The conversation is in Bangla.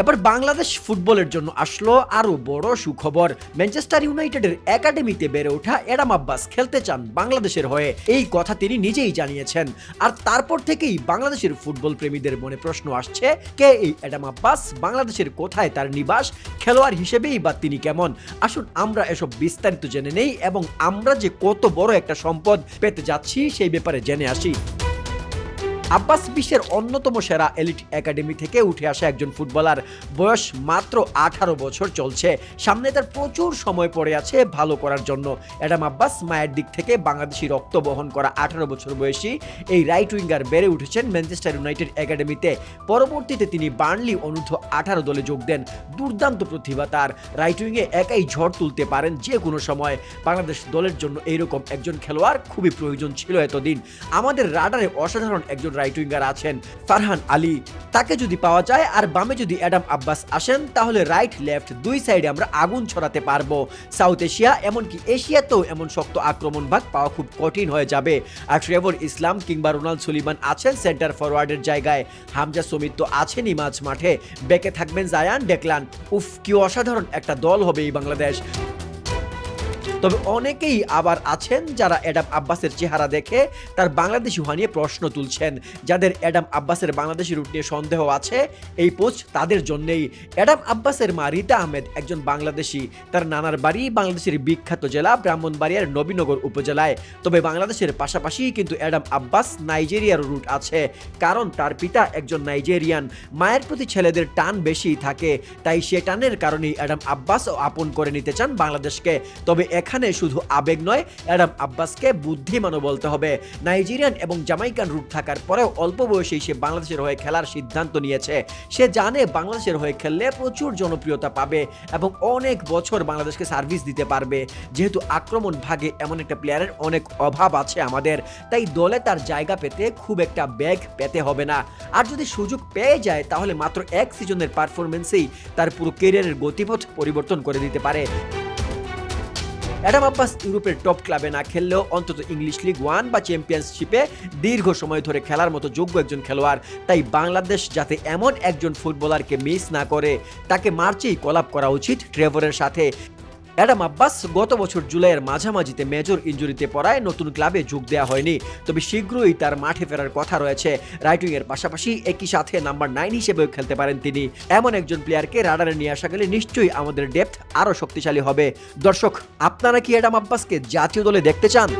এবার বাংলাদেশ ফুটবলের জন্য আসলো আরও বড় সুখবর। ম্যানচেস্টার ইউনাইটেডের একাডেমিতে বেড়ে ওঠা এডাম আব্বাস খেলতে চান বাংলাদেশের হয়ে। এই কথা তিনি নিজেই জানিয়েছেন। আর তারপর থেকেই বাংলাদেশের ফুটবল প্রেমীদের মনে প্রশ্ন আসছে, কে এই এডাম আব্বাস? বাংলাদেশের কোথায় তার নিবাস? খেলোয়াড় হিসেবেই বা তিনি কেমন? আসুন আমরা এসব বিস্তারিত জেনে নেই এবং আমরা যে কত বড় একটা সম্পদ পেতে যাচ্ছি সেই ব্যাপারে জেনে আসি। আব্বাস বিশ্বের অন্যতম সেরা এলিট একাডেমি থেকে উঠে আসা একজন ফুটবলার। বয়স মাত্র আঠারো বছর চলছে। সামনে তার প্রচুর সময় পড়ে আছে ভালো করার জন্য। অ্যাডাম আব্বাস মায়ের দিক থেকে বাংলাদেশি রক্ত বহন করা আঠারো বছর বয়সী এই রাইট উইঙ্গার বেড়ে উঠেছেন ম্যানচেস্টার ইউনাইটেড একাডেমিতে পরবর্তীতে তিনি বার্নলি অনূর্ধ্ব আঠারো দলে যোগ দেন। দুর্দান্ত প্রতিভা তার। রাইট উইংয়ে একাই ঝড় তুলতে পারেন যে কোনো সময়। বাংলাদেশ দলের জন্য এইরকম একজন খেলোয়াড় খুবই প্রয়োজন ছিল এতদিন। আমাদের রাডারে অসাধারণ একজন রাইট উইঙ্গার আছেন ফারহান আলী। তাকে যদি পাওয়া যায় আর বামে যদি অ্যাডাম আব্বাস আসেন, তাহলে রাইট লেফট দুই সাইডে আমরা আগুন ছড়াতে পারব। সাউথ এশিয়া, এমনকি এশিয়াতেও এমন শক্ত আক্রমণ ভাগ পাওয়া খুব কঠিন হয়ে যাবে। আর ট্রেভর ইসলাম কিংবা রোনাল্ড সুলিমান আছেন সেন্টার ফরওয়ার্ডের জায়গায়। হামজা সমিত তো আছেনই মাঝ মাঠে বেকে থাকবেন জায়ান, ডেকলান। উফ, কি অসাধারণ একটা দল হবে এই বাংলাদেশ। তবে অনেকেই আবার আছেন যারা অ্যাডাম আব্বাসের চেহারা দেখে তার বাংলাদেশি হওয়া নিয়ে প্রশ্ন তুলছেন। যাদের অ্যাডাম আব্বাসের বাংলাদেশি রুট নিয়ে সন্দেহ আছে, এই পোস্ট তাদের জন্যেই। অ্যাডাম আব্বাসের মা রিতা আহমেদ একজন বাংলাদেশি। তার নানার বাড়ি বাংলাদেশের বিখ্যাত জেলা ব্রাহ্মণবাড়িয়ার নবীনগর উপজেলায়। তবে বাংলাদেশের পাশাপাশি কিন্তু অ্যাডাম আব্বাস নাইজেরিয়ার রুট আছে। কারণ তার পিতা একজন নাইজেরিয়ান। মায়ের প্রতি ছেলেদের টান বেশি থাকে। তাই সে টানের কারণেই অ্যাডাম আব্বাসও আপন করে নিতে চান বাংলাদেশকে। তবে এখানে শুধু আবেগ নয়, অ্যাডাম আব্বাসকে বুদ্ধিমানও বলতে হবে। নাইজেরিয়ান এবং জামাইকান রুট থাকার পরেও অল্প বয়সেই সে বাংলাদেশের হয়ে খেলার সিদ্ধান্ত নিয়েছে। সে জানে বাংলাদেশের হয়ে খেললে প্রচুর জনপ্রিয়তা পাবে এবং অনেক বছর বাংলাদেশকে সার্ভিস দিতে পারবে। যেহেতু আক্রমণ ভাগে এমন একটা প্লেয়ারের অনেক অভাব আছে আমাদের, তাই দলে তার জায়গা পেতে খুব একটা ব্যাগ পেতে হবে না। আর যদি সুযোগ পেয়ে যায়, তাহলে মাত্র এক সিজনের পারফরমেন্সেই তার পুরো কেরিয়ারের গতিপথ পরিবর্তন করে দিতে পারে। অ্যাডাম আব্বাস ইউরোপের টপ ক্লাবে না খেললেও অন্তত ইংলিশ লিগ ওয়ান বা চ্যাম্পিয়নশিপে দীর্ঘ সময় ধরে খেলার মতো যোগ্য একজন খেলোয়াড়। তাই বাংলাদেশ যাতে এমন একজন ফুটবলারকে মিস না করে, তাকে মার্চেই কলাপ করা উচিত ট্রেভরের সাথে। অ্যাডাম আব্বাস গত বছর জুলাইয়ের মাঝামাঝিতে মেজর ইঞ্জুরিতে পড়ায় নতুন ক্লাবে যোগ দেওয়া হয়নি। তবে শীঘ্রই তার মাঠে ফেরার কথা রয়েছে। রাইটিং এর পাশাপাশি একই সাথে নাম্বার নাইন হিসেবেও খেলতে পারেন তিনি। এমন একজন প্লেয়ারকে রাডারে নিয়ে আসা গেলে নিশ্চয়ই আমাদের ডেপথ আরও শক্তিশালী হবে। দর্শক, আপনারা কি অ্যাডাম আব্বাসকে জাতীয় দলে দেখতে চান?